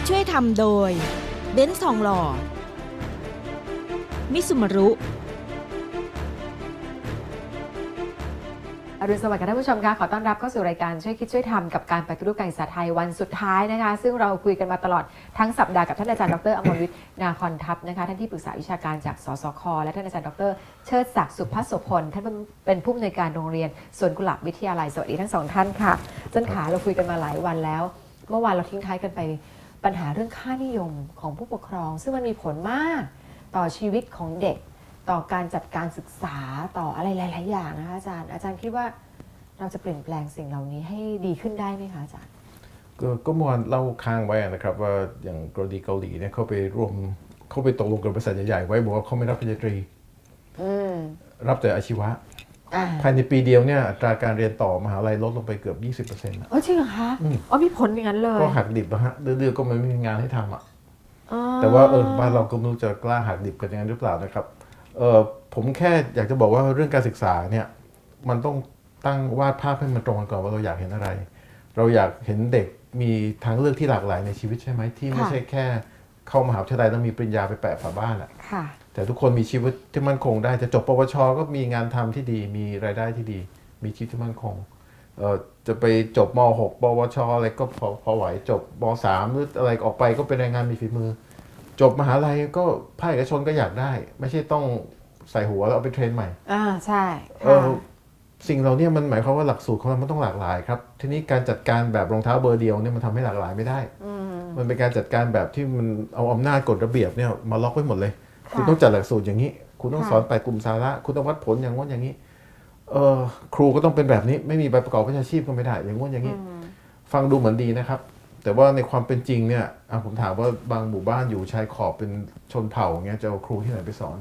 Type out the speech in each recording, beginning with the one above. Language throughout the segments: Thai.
ดช่วยทำโดย เบนซ์ทองหล่อ มิสุมารุอรุณสวัสดิ์ค่ะท่านผู้ชมคะขอต้อนรับเข้าสู่รายการช่วยคิดช่วยทำกับการปฏิรูปการศึกษาไทยวันสุดท้ายนะคะ ซึ่งเราคุยกันมาตลอดทั้งสัปดาห์กับท่านอาจารย์ดรอมรวิทย์นาคอนทัพนะคะท่านที่ปรึกษาวิชาการจากสสคและท่านอาจารย์ดรเชิดศักดิ์สุภัสสพลท่านเป็นผู้อำนวยการโรงเรียนสวนกุหลาบวิทยาลัยสวัสดีทั้งสองท่านค่ะจนขาเราคุยกันมาหลายวันแล้ว เมื่อวานเราทิ้งท้ายกันไป ปัญหาเรื่องค่านิยมของผู้ปกครอง ซึ่งมันมีผลมากต่อชีวิตของเด็ก ต่อการจัดการศึกษาต่ออะไรหลาย ๆ อย่างนะคะอาจารย์อาจารย์คิดว่าเราจะเปลี่ยนแปลงสิ่งเหล่านี้ให้ดีขึ้นได้ไหมคะอาจารย์ก็ก็เมื่อวานเล่าค้างไว้นะครับว่าอย่างกรณีเกาหลีเนี่ยเขาไปร่วมเขาไปตกลงกับบริษัทใหญ่ ๆ ไว้บอกว่าเขาไม่รับปริญญาตรีอืมรับแต่อาชีวะอ่า ภายในปีเดียวเนี่ยอัตราการเรียนต่อมหาลัยลดลงไปเกือบ 20%นะอ๋อจริงเหรอคะอ๋อมีผลอย่างนั้นเลย ก็หักดิบนะฮะเดือนๆก็มันไม่มีงานให้ทำอะอ๋อแต่ว่าเออบ้านเราก็ไม่รู้จะกล้าหักดิบกันอย่างนั้นหรือเปล่านะครับเออผมแค่อยากจะบอกว่าเรื่องการศึกษาเนี่ยมันต้องตั้งวาดภาพให้มันตรงกันก่อนว่าเราอยากเห็นอะไร เราอยากเห็นเด็กมีทางเลือกที่หลากหลายในชีวิตใช่ไหมที่ไม่ใช่แค่ เข้ามหาวิทยาลัยแล้วมีปริญญาไปแปะฝาบ้านอะค่ะ แต่ทุกคนมีชีวิตที่มั่นคงได้จะจบปวชก็มีงานทำที่ดี มีรายได้ที่ดี มีชีวิตที่มั่นคงเอ่อจะไปจบม .6 ปวชอะไรก็พอพอไหวจบม .3 หรืออะไรออกไปก็เป็นแรงงานมีฝีมือ จบมหาลัยก็ภาคเอกชนก็อยากได้ ไม่ใช่ต้องใส่หัวแล้วเอาไปเทรนใหม่อ่าใช่เอค่ะอสิ่งเราเนี่ยมันหมายความว่าหลักสูตรของเรามันต้องหลากหลายครับ ทีนี้การจัดการแบบรองเท้าเบอร์เดียวเนี่ยมันทำให้หลากหลายไม่ได้ มันเป็นการจัดการแบบที่มันเอาอำนาจกฎระเบียบเนี่ยมาล็อกไว้หมดเลย ค่ะคุณต้องจัดหลักสูตรอย่างนี้ คุณต้องค่ะสอนไปกลุ่มสาระ คุณต้องวัดผลอย่างง้นอย่างนี้ เออครูก็ต้องเป็นแบบนี้ ไม่มีใบประกอบวิชาชีพก็ไม่ได้ อย่างง้นอย่างนี้ ฟังดูเหมือนดีนะครับ แต่ว่าในความเป็นจริงเนี่ยอะผมถามว่าบางหมู่บ้านอยู่ชายขอบเป็นชนเผ่าอย่างเงี้ยจะเอาครูที่ไหนไปสอน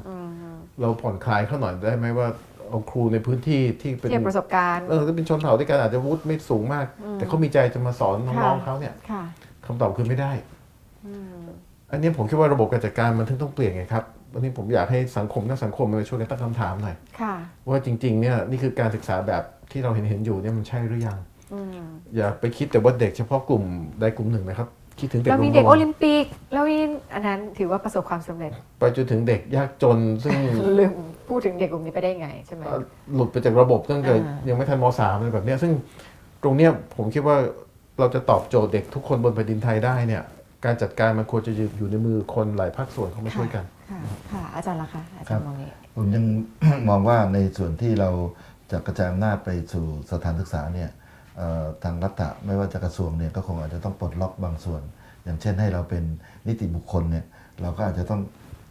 เราผ่อนคลายเขาหน่อยได้ไหมว่าเอาครูในพื้นที่ที่เป็นเทียบประสบการณ์เออถ้าเป็นชนเผ่าด้วยกันอาจจะวุฒิไม่สูงมาก แต่เขามีใจจะมาสอนน้องๆเขาเนี่ยค่ะคำตอบคือไม่ได้อันนี้ผมคิดว่าระบบการจัดการมันถึงต้องเปลี่ยนไงครับ วันนี้ผมอยากให้สังคมทั้งสังคมมาช่วยกันตั้งคำถามหน่อยค่ะว่าจริงๆเนี่ยนี่คือการศึกษาแบบที่เราเห็นเห็นๆอยู่เนี่ยมันใช่หรือยังอย่าไปคิดแต่ว่าเด็กเฉพาะกลุ่มใดกลุ่มหนึ่งนะครับคิดถึงเด็กเรามีรวเด็กโอมลิมปิกแล้วมีอันนั้นถือว่าประสบความสำเร็จๆไปจนถึงเด็กยากจนซึ่งลืมพูดถึงเด็กกลุ่มนี้ไปได้ไงใช่ไหมเอ่อหลุดไปจากระบบตั้งแต่อ่ายัยังไม่ทันมสามอะไรแบบเนี้ยซึ่งตรงเนี้ยผมคิดว่าเราจะตอบโจทย์เด็กทุกคนบนแผ่นดินไทยได้เนี่ย การจัดการมันควรจะอยู่ในมือคนหลายภาคส่วนเข้ามาช่วยกัน ค่ะค่ะอาจารย์ล่ะคะอาจารย์มองนี้ผมยังมองว่าในส่วนที่เราจะกระจายอำนาจไปสู่สถานศึกษาเนี่ยเอ่อทางรัฐะไม่ว่าจะกระทรวงเนี่ยก็คงอาจจะต้องปลดล็อกบางส่วน อย่างเช่นให้เราเป็นนิติบุคคลเนี่ยเราก็อาจจะต้อง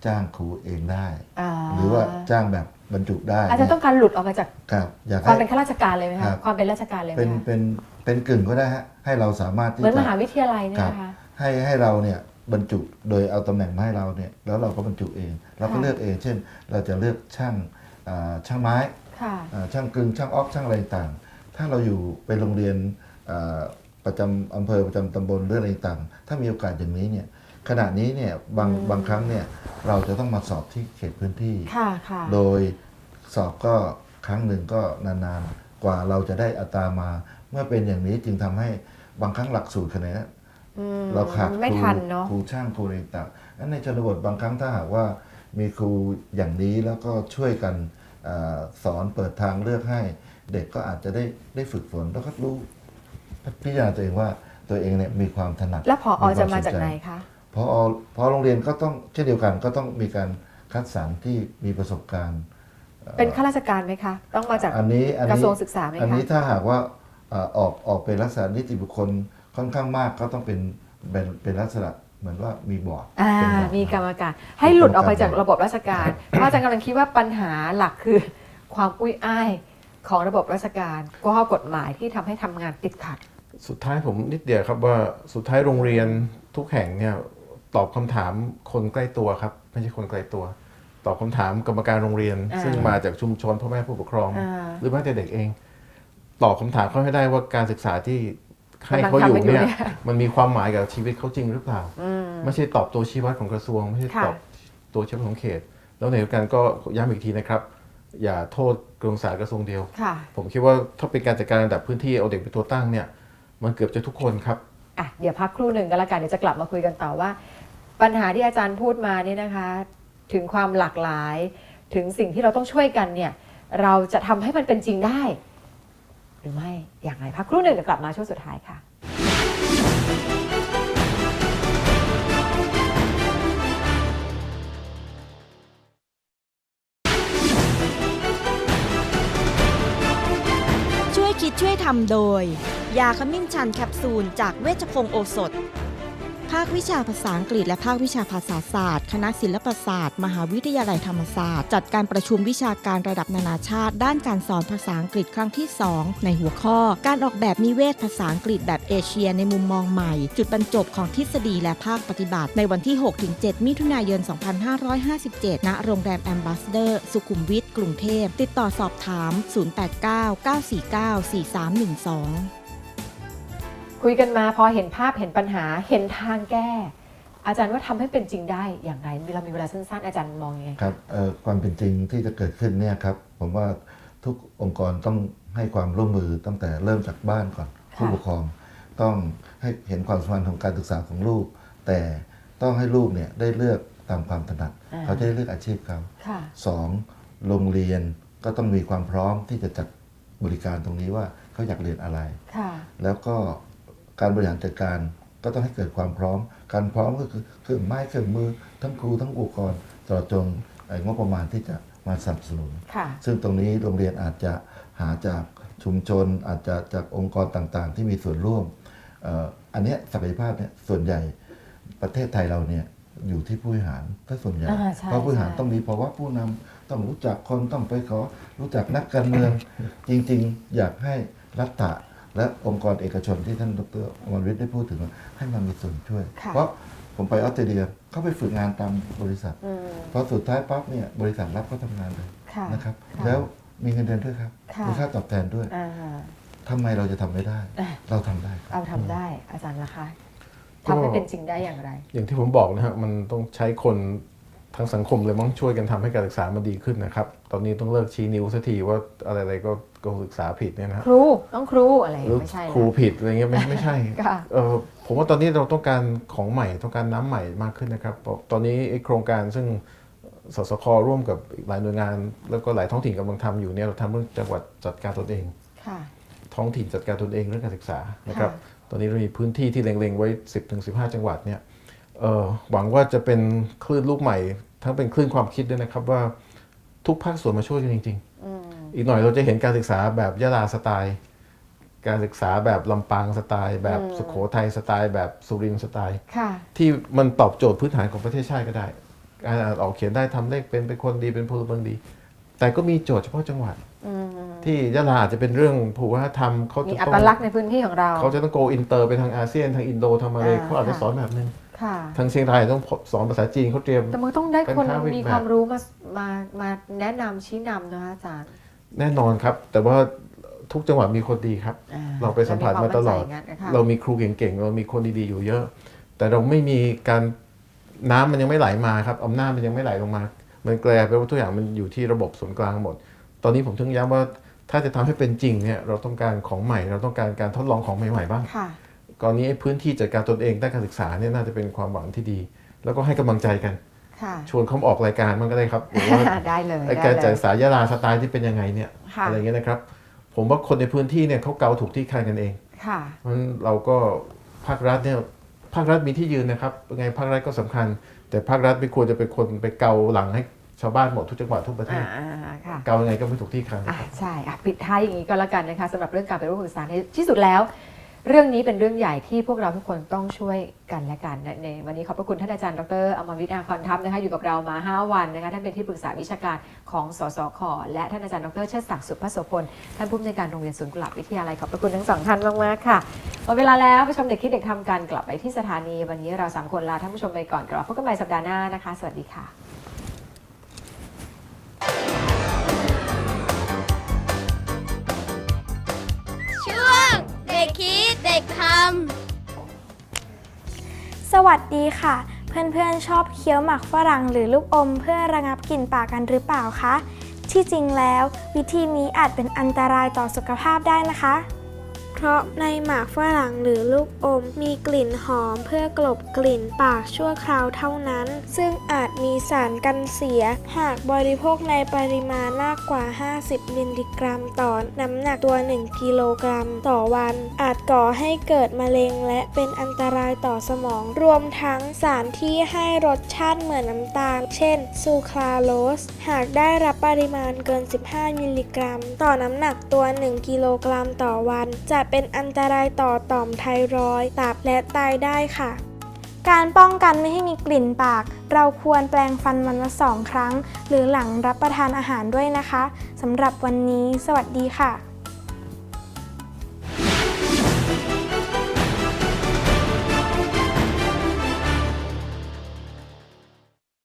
จ้างครูเองได้อ่าหรือว่าจ้างแบบบรรจุได้อาจจะต้องการหลุดออกมาจากครับอยากความให้เป็นข้าราชการเลยไหมครัคะบความเป็นราชการเลยไหมเป็นคะเป็นเป็นกึ่งก็ได้ฮะให้เราสามารถที่เหมือนมจะหาวิทยาลัยเนี่ยครับนะคะ ให้ให้เราเนี่ยบรรจุโดยเอาตำแหน่งมาให้เราเนี่ยแล้วเราก็บรรจุเองเราก็ค่ะเลือกเอง เช่น เราจะเลือกช่างอ่าช่างไม้ค่ะ อ่าช่างกลึงช่างออฟช่างอะไรต่างถ้าเราอยู่ไปโรงเรียนอ่าประจำอำเภอประจำตำบลหรืออะไรต่างถ้ามีโอกาสอย่างนี้เนี่ยขณะนี้เนี่ยบางบางครั้งเนี่ยเราจะต้องมาสอบที่เขตพื้นที่ ค่ะ ค่ะ โดยสอบก็ครั้งหนึ่งก็นานๆ กว่าเราจะได้อัตรามา เมื่อเป็นอย่างนี้จึงทำให้บางครั้งหลักสูตรคะแนนอืม เราขาดไม่ครูทันเนาะครูช่างครูอะไรต่างๆนั้นในชนบทบางครั้งถ้าหากว่ามีครูอย่างนี้แล้วก็ช่วยกันอาสอนเปิดทางเลือกให้ เด็กก็อาจจะได้ได้ฝึกฝนแล้วก็รู้พิจารณาตัวเองว่าตัวเองเนี่ยมีความถนัด แล้วพออควจะมาสนจากใจไหนคะพอพอโรงเรียนก็ต้องเช่นเดียวกันก็ต้องมีการคัดสรรที่มีประสบการณ์ เป็นข้าราชการไหมคะ ต้องมาจากอันนี้อันกระนี้ทรวงศึกษาไหมคะอันนี้ถ้าหากว่าเอ่อออกออกเป็นลักษณะนิติบุคคล ค่อนข้างมากก็ต้องเป็นเป็นเป็นลักษณะเหมือนว่ามีบอร์ดอ่าเป็นบอร์ด มีกรรมการ ให้หลุดออกไปจากระบบราชการ เพราะอาจารย์กำลังคิดว่าปัญหาหลักคือ ความอุ้ยอ้ายของระบบราชการข้อกฎหมายที่ทำให้ทำงานติดขัด สุดท้ายผมนิดเดียวครับว่าสุดท้ายโรงเรียนทุกแห่งเนี่ยตอบคำถามคนใกล้ตัวครับ ไม่ใช่คนไกลตัว ตอบคำถามกรรมการโรงเรียน อ่า ซึ่งมาจากชุมชนพ่อแม่ผู้ปกครอง อ่า หรือแม้แต่เด็กเอง ตอบคำถามเขาให้ได้ว่าการศึกษาที่ ให้กำลังเขาอยู่ทำกันอยู่เนี่ยเนี่ยมันมีความหมายกับชีวิตเขาจริงหรือเปล่าอืมไม่ใช่ตอบตัวชี้วัดของกระทรวง ไม่ใช่ค่ะตอบตัวชี้วัดของเขต แล้วในเดียวกันก็ย้ำอีกทีนะครับ อย่าโทษกระทรวงศึกษากระทรวงเดียวค่ะผมคิดว่าถ้าเป็นการจัดการระดับพื้นที่เอาเด็กเป็นตัวตั้งเนี่ยมันเกือบจะทุกคนครับอะเดี๋ยวพักครู่หนึ่งก็แล้วกันเดี๋ยวจะกลับมาคุยกันต่อว่า ปัญหาที่อาจารย์พูดมานี่นะคะ ถึงความหลากหลาย ถึงสิ่งที่เราต้องช่วยกันเนี่ยเราจะทำให้มันเป็นจริงได้ห รือไม่อย่างไรพักครู่หนึ่งเดี๋ยวกลับมาช่วงสุดท้ายค่ะช่วยคิดช่วยทำโดย ยาขมิ้นชันแคปซูลจากเวชพงศ์โอสถ ภาควิชาภาษาอังกฤษและภาควิชาภาษาศาสตร์ คณะศิลปศาสตร์ มหาวิทยาลัยธรรมศาสตร์ จัดการประชุมวิชาการระดับนานาชาติ ด้านการสอนภาษาอังกฤษครั้งที่ 2 ในหัวข้อ การออกแบบนิเวศภาษาอังกฤษแบบเอเชียในมุมมองใหม่ จุดบรรจบของทฤษฎีและภาคปฏิบัติ ในวันที่ 6-7 มิถุนายน 2557 ณ โรงแรมแอมบาสเดอร์ สุขุมวิทกรุงเทพ ติดต่อสอบถาม 089 949 4312 คุยกันมาพอเห็นภาพเห็นปัญหาเห็นทางแก้ อาจารย์ว่าทำให้เป็นจริงได้อย่างไรเรามีเวลาสั้นๆ อาจารย์มองยังไงครับเอ่อความเป็นจริงที่จะเกิดขึ้นเนี่ยครับผมว่าทุกองค์กรต้องให้ความร่วมมือตั้งแต่เริ่มจากบ้านก่อนค่ะผู้ปกครอง ต้องให้เห็นความสำคัญของการศึกษาของลูก แต่ต้องให้ลูกเนี่ยได้เลือกตามความถนัด เขาจะได้เลือกอาชีพเขาค่ะสองโรงเรียนก็ต้องมีความพร้อมที่จะจัดบริการตรงนี้ว่าเขาอยากเรียนอะไรค่ะแล้วก็ การบริหารจัดการก็ต้องให้เกิดความพร้อม การพร้อมก็คือเครื่องไม้เครื่องมือ ทั้งครูทั้งอุปกรณ์ตลอดจนไอ้งบประมาณที่จะมาสนับสนุนค่ะซึ่งตรงนี้โรงเรียนอาจจะหาจากชุมชน อาจจะจากองค์กรต่างๆ ที่มีส่วนร่วมเอ่ออันเนี้ยศักยภาพเนี่ยส่วนใหญ่ประเทศไทยเราเนี่ยอยู่ที่ผู้บริหารถ้าส่วนใหญ่อ่าใช่เพราะผู้บริหารใช่ต้องมีภาวะผู้นำต้องรู้จักคนต้องไปขอรู้จักนักการเมือง จริง ๆ อยากให้รัฐะ และองค์กรเอกชนที่ท่านดรอมรวิทย์ได้พูดถึงว่าให้มันมีส่วนช่วยค่ะเพราะผมไปออสเตรเลียเขาไปฝึกงานตามบริษัทอืมพอสุดท้ายปั๊บเนี่ยบริษัทรับเขาทำงานเลยค่ะนะครับค่ะแล้วมีเงินเดือนด้วยครับค่ะมีค่าตอบแทนด้วยอ่าทำไมเราจะทำไม่ได้อะเราทำได้ครับเอาทำได้อาจารย์ละคะก็ทำให้เป็นจริงได้อย่างไร อย่างที่ผมบอกนะฮะมันต้องใช้คน ทั้งสังคมเลยมั้งช่วยกันทำให้การศึกษามันดีขึ้นนะครับ ตอนนี้ต้องเลิกชี้นิ้วสักทีว่าอะไรๆก็ก็ศึกษาผิดเนี่ยนะฮะครูต้องครูอะไรหรือไม่ใช่นะครูผิดอะไรเงี้ยไม่ไม่ใช่ค่ะเออผมว่าตอนนี้เราต้องการของใหม่ต้องการน้ำใหม่มากขึ้นนะครับเพราะตอนนี้ไอ้โครงการซึ่งสสคร่วมกับอีกหลายหน่วยงาน แล้วก็หลายท้องถิ่นกำลังทำอยู่เนี่ยเราทำเรื่องจังหวัดจัดการตนเองค่ะท้องถิ่นจัดการตนเองเรื่องการศึกษานะครับค่ะตอนนี้เรามีพื้นที่ที่เล็งๆไว้ 10ถึง15 จังหวัดเนี่ยเอ่อ หวังว่าจะเป็นคลื่นลูกใหม่ ทั้งเป็นคลื่นความคิดด้วยนะครับว่าทุกภาคส่วนมาช่วยกันจริงอืมๆอีกหน่อยเราจะเห็นการศึกษาแบบยะลาสไตล์ การศึกษาแบบลำปางสไตล์ แบบสุโขทัยสไตล์ แบบสุรินทร์สไตล์ค่ะที่มันตอบโจทย์พื้นฐานของประเทศชาติก็ได้การอ่านออกเขียนได้ทำเลขเป็นเป็นคนดีเป็นพลเมืองดี แต่ก็มีโจทย์เฉพาะจังหวัดอืมที่ยะลาอาจจะเป็นเรื่องภูมิวัฒนธรรมเขามีจะอัต้องตลักษณ์ในพื้นที่ของเรา เขาจะต้องโกอินเตอร์ไปทางอาเซียนทางอินโดทางมาเลยอ่าเขาอาจจะค่ะสอนแบบนึงค่ะ ทางเชียงรายต้องสอนภาษาจีนเขาเตรียม แต่มันต้องได้คนเป็นค่าวิ่งมีแบบความรู้มามามาแนะนำชี้นำนะคะอาจารย์ แน่นอนครับ แต่ว่าทุกจังหวัดมีคนดีครับอ่เราไปสัมผัสมาตลอดเรมีความมั่นใจย่งนั้นนะคะเรามีครูเก่งๆ เรามีคนดีๆอยู่เยอะ แต่เราไม่มีการน้ำมันยังไม่ไหลมาครับอำนาจมันยังไม่ไหลลงมา มันแกลไปว่าทุกอย่างมันอยู่ที่ระบบส่วนกลางหมด ตอนนี้ผมถึงย้ำว่าถ้าจะทำให้เป็นจริงเนี่ยเราต้องการของใหม่ เราต้องการการทดลองของใหม่ๆบ้างค่ะ ก่อนนี้ไอ้พื้นที่จัดการตนเองด้านการศึกษาเนี่ยน่าจะเป็นความหวังที่ดี แล้วก็ให้กำลังใจกันค่ะชวนเขามาออกรายการมันก็ได้ครับหรือว่าได้เลยไอ้ได้การเลจัดยสายยาลาสไตล์ที่เป็นยังไงเนี่ยค่ะอะไรเงี้ยนะครับ ผมว่าคนในพื้นที่เนี่ยเขาเกาถูกที่คันกันเองค่ะเพราะฉะนั้นเราก็ภาครัฐเนี่ยภาครัฐมีที่ยืนนะครับยังไงภาครัฐก็สำคัญ แต่ภาครัฐไม่ควรจะเป็นคนไปเกาหลังให้ชาวบ้านหมดทุกจังหวัดทุกประเทอ่าศอ่าค่ะเกายังไงก็ไม่ถูกที่คันอะใช่อะปิดท้ายอย่างนี้ก็แล้วกันนะคะสำหรับเรื่องการเป็นรูปสื่อสารในที่สุดแล้ว เรื่องนี้เป็นเรื่องใหญ่ที่พวกเราทุกคนต้องช่วยกันและกันในวันนี้ขอบพระคุณท่านอาจารย์ ดรอมรวิทย์อาคอนทัพนะคะอยู่กับเรามา 5 วันนะคะท่านเป็นที่ปรึกษาวิชาการของสสคและท่านอาจารย์ดรเชิดศักดิ์สุภโสพลท่านผู้อำนวยการโรงเรียนสวนกุหลาบวิทยาลัยขอบพระคุณทั้งสองท่านมากๆค่ะหมดเวลาแล้วไปชมเด็กคิดเด็กทำกันกลับไปที่สถานี วันนี้เราสามคนลาท่านผู้ชมไปก่อนกลับพบกันใหม่สัปดาห์หน้านะคะ สวัสดีค่ะ ม สวัสดีค่ะ เพื่อนๆชอบเคี้ยวหมากฝรั่งหรือลูกอม เพื่อระงับกลิ่นปากกันหรือเปล่าคะ ที่จริงแล้ว วิธีนี้อาจเป็นอันตรายต่อสุขภาพได้นะคะ เพราะในหมากฝรั่งหรือลูกอมมีกลิ่นหอมเพื่อกลบกลิ่นปากชั่วคราวเท่านั้น ซึ่งอาจมีสารกันเสีย หากบริโภคในปริมาณมากกว่า 50 มิลลิกรัมต่อน้ำหนักตัว 1 กิโลกรัมต่อวัน อาจก่อให้เกิดมะเร็งและเป็นอันตรายต่อสมอง รวมทั้งสารที่ให้รสชาติเหมือนน้ำตาล เช่น ซูคราโลส หากได้รับปริมาณเกิน 15 มิลลิกรัม ต่อน้ำหนักตัว 1 กิโลกรัมต่อวันจะเป็นอันตรายต่อต่อมไทรอยด์ตับและไตได้ค่ะ การป้องกันไม่ให้มีกลิ่นปาก เราควรแปรงฟันวันละสองครั้ง หรือหลังรับประทานอาหารด้วยนะคะสำหรับวันนี้ สวัสดีค่ะ